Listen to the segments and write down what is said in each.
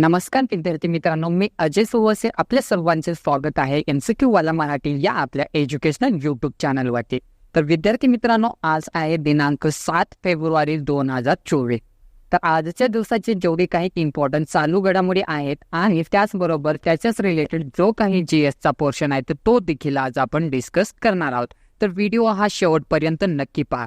नमस्कार विद्यार्थी मित्रांनो मी अजय सुवसे आपल्या सर्वांचे स्वागत आहे एमसीक्यू वाला मराठी या आपल्या एज्युकेशनल युट्यूब चॅनलवरती तर विद्यार्थी मित्रांनो आज आहे दिनांक सात फेब्रुवारी दोन हजार चोवीस. तर आजच्या दिवसाचे जेवढे काही इम्पॉर्टंट चालू घडामोडी आहेत आणि त्याचबरोबर त्याच्याच रिलेटेड जो काही जी एसचा पोर्शन आहे तर तो देखील आज आपण डिस्कस करणार आहोत. तर व्हिडिओ हा शेवटपर्यंत नक्की पहा.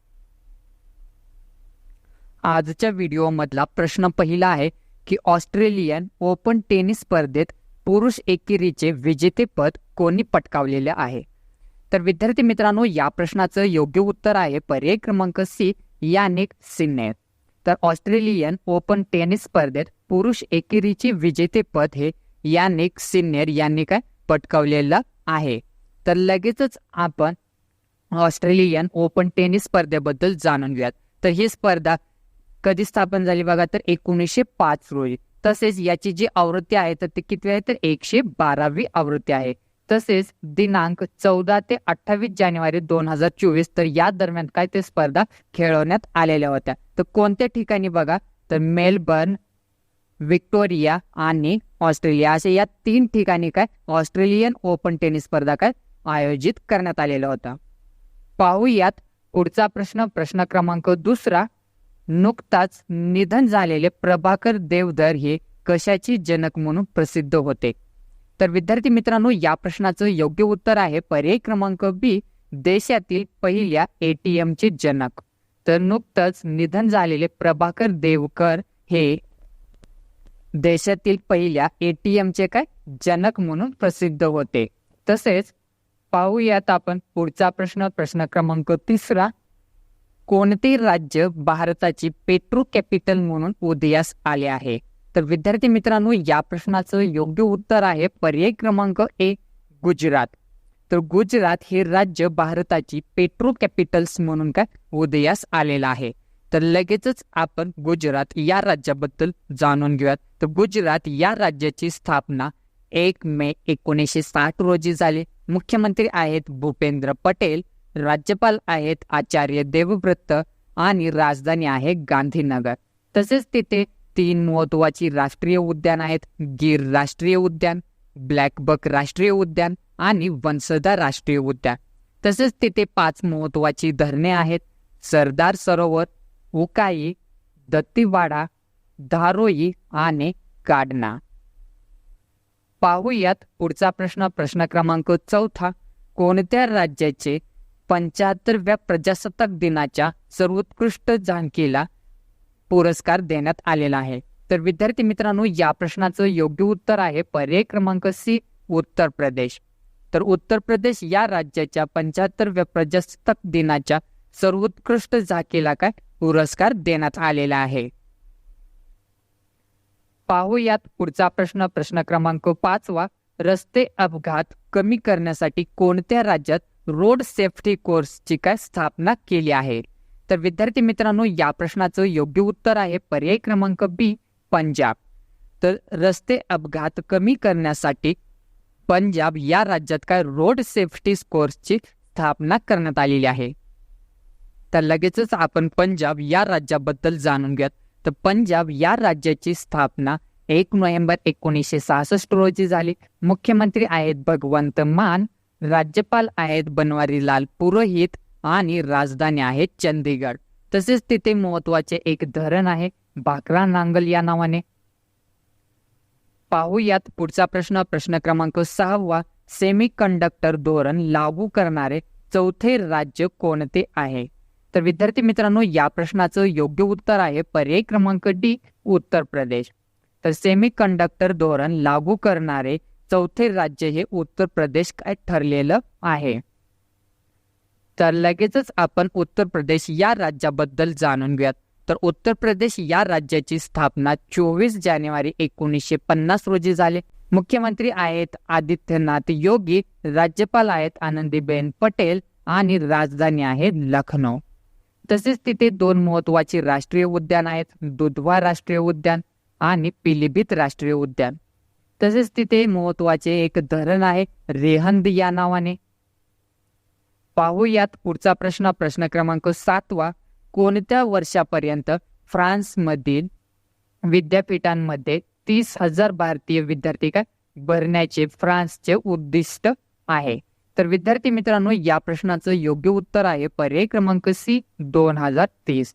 आजच्या व्हिडिओमधला प्रश्न पहिला आहे की ऑस्ट्रेलियन ओपन टेनिस स्पर्धेत पुरुष एकेरीचे विजेतेपद कोणी पटकावलेले आहे? तर विद्यार्थी मित्रांनो या प्रश्नाचं योग्य उत्तर आहे पर्याय क्रमांक सी यानिक सिन्ने. तर ऑस्ट्रेलियन ओपन टेनिस स्पर्धेत पुरुष एकेरीचे विजेतेपद हे यानिक सिन्नेर यांनी काय पटकावलेलं आहे? तर लगेचच आपण ऑस्ट्रेलियन ओपन टेनिस स्पर्धेबद्दल जाणून घेऊयात. तर ही स्पर्धा कधी स्थापन झाली बघा तर एकोणीसशे पाच रोजी. तसेच याची जी आवृत्ती आहे तर ती किती आहे? तर एकशे बारावी आवृत्ती आहे. तसेच दिनांक चौदा ते अठ्ठावीस जानेवारी दोन हजार चोवीस तर या दरम्यान काय ते स्पर्धा खेळवण्यात आलेल्या होत्या. तर कोणत्या ठिकाणी बघा? तर मेलबर्न विक्टोरिया आणि ऑस्ट्रेलिया असे या तीन ठिकाणी काय? ऑस्ट्रेलियन ओपन टेनिस स्पर्धा काय? आयोजित करण्यात आलेला होता पाहूयात पुढचा प्रश्न प्रश्न क्रमांक दुसरा. नुकताच निधन झालेले प्रभाकर देवधर हे कशाची जनक म्हणून प्रसिद्ध होते? तर विद्यार्थी मित्रांनो या प्रश्नाचं योग्य उत्तर आहे पर्याय क्रमांक बी देशातील पहिल्या एटीएमचे जनक. तर नुकतंच निधन झालेले प्रभाकर देवकर हे देशातील पहिल्या एटीएमचे काय? जनक म्हणून प्रसिद्ध होते. तसेच पाहूयात आपण पुढचा प्रश्न प्रश्न क्रमांक तिसरा. कोणते राज्य भारताची पेट्रो कॅपिटल म्हणून उदयास आले आहे? तर विद्यार्थी मित्रांनो या प्रश्नाचं योग्य उत्तर आहे पर्याय क्रमांक ए गुजरात. तर गुजरात हे राज्य भारताची पेट्रो कॅपिटल्स म्हणून काय उदयास आलेलं आहे? तर लगेचच आपण गुजरात या राज्याबद्दल जाणून घेऊयात. तर गुजरात या राज्याची स्थापना एक मे एकोणीसशे साठ रोजी झाली. मुख्यमंत्री आहेत भूपेंद्र पटेल राज्यपाल आहेत आचार्य देवव्रत आणि राजधानी आहे गांधीनगर. तसेच तिथे तीन महत्वाची राष्ट्रीय उद्यान आहेत. गिर राष्ट्रीय उद्यान ब्लॅकबक राष्ट्रीय उद्यान आणि वंसदा राष्ट्रीय उद्यान. तसेच तिथे पाच महत्वाची धरणे आहेत. सरदार सरोवर उकाई दत्तीवाडा धारोई आणि काडना. पाहूयात पुढचा प्रश्न. प्रश्न क्रमांक चौथा कोणत्या राज्याचे पंच्याहत्तरव्या प्रजासत्ताक दिनाच्या सर्वोत्कृष्ट जानकीला पुरस्कार देण्यात आलेला आहे. तर विद्यार्थी मित्रांनो या प्रश्नाचं योग्य उत्तर आहे पर्याय क्रमांक सी उत्तर प्रदेश. तर उत्तर प्रदेश या राज्याच्या पंच्याहत्तरव्या प्रजासत्ताक दिनाच्या सर्वोत्कृष्ट झाकीला काय पुरस्कार देण्यात आलेला आहे? पाहूयात पुढचा प्रश्न. प्रश्न क्रमांक पाचवा. रस्ते अपघात कमी करण्यासाठी कोणत्या राज्यात रोड सेफ्टी कोर्सची काय स्थापना केली आहे? तर विद्यार्थी मित्रांनो या प्रश्नाचं योग्य उत्तर आहे पर्याय क्रमांक बी पंजाब. तर रस्ते अपघात कमी करण्यासाठी पंजाब या राज्यात काय रोड सेफ्टी कोर्सची स्थापना करण्यात आलेली आहे? तर लगेचच आपण पंजाब या राज्याबद्दल जाणून घेत तर पंजाब या राज्याची स्थापना एक नोव्हेंबर एकोणीसशे सहासष्ट रोजी झाली. मुख्यमंत्री आहेत भगवंत मान राज्यपाल आहेत बनवारीलाल पुरोहित आणि राजधानी आहे चंदीगड तसेच तिथे महत्त्वाचे एक धरण आहे बाकरा नांगल या नावाने. पाहूयात पुढचा प्रश्न. प्रश्न क्रमांक सहावा. सेमी कंडक्टर धोरण लागू करणारे चौथे राज्य कोणते आहे? तर विद्यार्थी मित्रांनो या प्रश्नाचं योग्य उत्तर आहे पर्याय क्रमांक डी उत्तर प्रदेश. तर सेमी कंडक्टर धोरण लागू करणारे चौथे राज्य हे उत्तर प्रदेश काय ठरलेलं आहे? तर लगेचच आपण उत्तर प्रदेश या राज्याबद्दल जाणून घेऊयात. तर उत्तर प्रदेश या राज्याची स्थापना चोवीस जानेवारी एकोणीसशे पन्नास रोजी झाले. मुख्यमंत्री आहेत आदित्यनाथ योगी राज्यपाल आहेत आनंदीबेन पटेल आणि राजधानी आहे लखनौ. तसेच तिथे दोन महत्वाची राष्ट्रीय उद्यान आहेत दुधवा राष्ट्रीय उद्यान आणि पिलीभीत राष्ट्रीय उद्यान. तसेच तिथे महत्त्वाचे एक धरण आहे रेहंद या नावाने. पाहूयात पुढचा प्रश्न प्रश्न क्रमांक सातवा. कोणत्या वर्षापर्यंत फ्रान्समधील विद्यापीठांमध्ये तीस हजार भारतीय विद्यार्थी काय भरण्याचे फ्रान्सचे उद्दिष्ट आहे? तर विद्यार्थी मित्रांनो या प्रश्नाचं योग्य उत्तर आहे पर्याय क्रमांक सी दोन हजार तीस.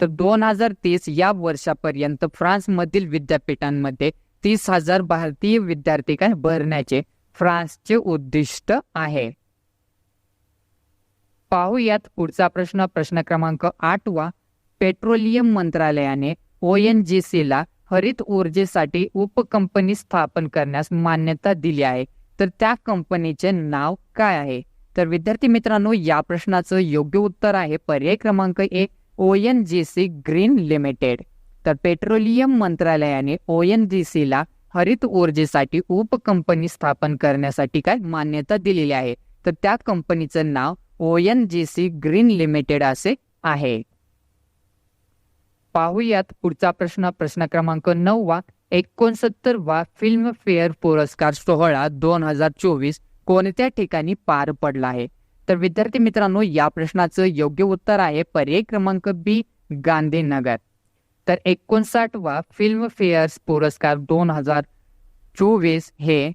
तर दोन हजार तीस या वर्षापर्यंत फ्रान्समधील विद्यापीठांमध्ये तीस हजार भारतीय विद्यार्थी काय भरण्याचे फ्रान्सचे उद्दिष्ट आहे. पाहूयात पुढचा प्रश्न. प्रश्न क्रमांक आठवा पेट्रोलियम मंत्रालयाने ओ एन जी ला हरित ऊर्जेसाठी उपकंपनी स्थापन करण्यास मान्यता दिली आहे. तर त्या कंपनीचे नाव काय आहे? तर विद्यार्थी मित्रांनो या प्रश्नाचं योग्य उत्तर आहे पर्याय क्रमांक एक O N G C green limited. तर पेट्रोलियम मंत्रालयाने ओ एन जी ला हरित ऊर्जेसाठी उपकंपनी स्थापन करण्यासाठी काय मान्यता दिलेली आहे? तर त्या कंपनीचं नाव O N G C green limited असे आहे. पाहूयात पुढचा प्रश्न. प्रश्न क्रमांक वा एकोणसत्तरवा फिल्म फेअर पुरस्कार सोहळा दोन हजार चोवीस कोणत्या ठिकाणी पार पडला आहे? तर विद्यार्थी मित्रांनो या प्रश्नाचं योग्य उत्तर आहे पर्याय क्रमांक बी गांधीनगर. तर एकोणसाठवा फिल्म पुरस्कार दोन हजार चोवीस हे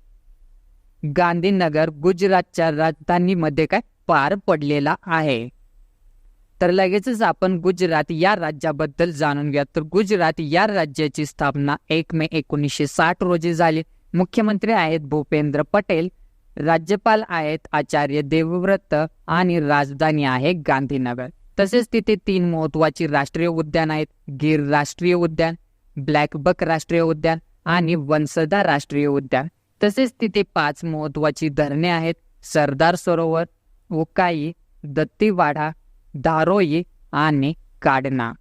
गांधीनगर गुजरातच्या राजधानीमध्ये काय पार पडलेला आहे. तर लगेचच आपण गुजरात या राज्याबद्दल जाणून घ्या. तर गुजरात या राज्याची स्थापना एक मे एकोणीसशे साठ रोजी झाली. मुख्यमंत्री आहेत भूपेंद्र पटेल राज्यपाल आहेत आचार्य देवव्रत आणि राजधानी आहे गांधीनगर. तसेच तिथे तीन महत्वाची राष्ट्रीय उद्यान आहेत. गिर राष्ट्रीय उद्यान ब्लॅकबक राष्ट्रीय उद्यान आणि वंसदा राष्ट्रीय उद्यान. तसेच तिथे पाच महत्वाची धरणे आहेत. सरदार सरोवर उकाई दत्तीवाडा दारोई आणि काडना.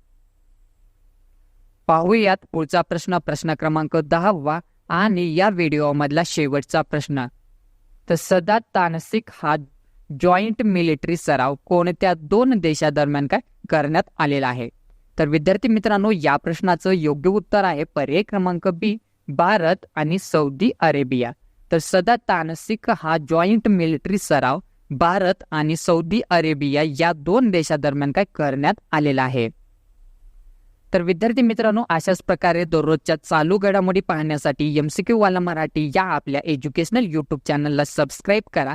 पाहूयात पुढचा प्रश्न प्रश्न क्रमांक दहावा आणि या व्हिडिओमधला शेवटचा प्रश्न. तर सदा तानसिक हा जॉईंट मिलिटरी सराव कोणत्या दोन देशादरम्यान काय करण्यात आलेला आहे? तर विद्यार्थी मित्रांनो या प्रश्नाचं योग्य उत्तर आहे पर्याय क्रमांक बी भारत आणि सौदी अरेबिया. तर सदा तानसिक हा जॉईंट मिलिटरी सराव भारत आणि सौदी अरेबिया या दोन देशादरम्यान काय करण्यात आलेला आहे? तर विद्यार्थी मित्रांनो अशाच प्रकारे दररोजच्या चालू घडामोडी पाहण्यासाठी एमसीक्यू वाला मराठी या आपल्या एज्युकेशनल युट्यूब चॅनलला सबस्क्राईब करा.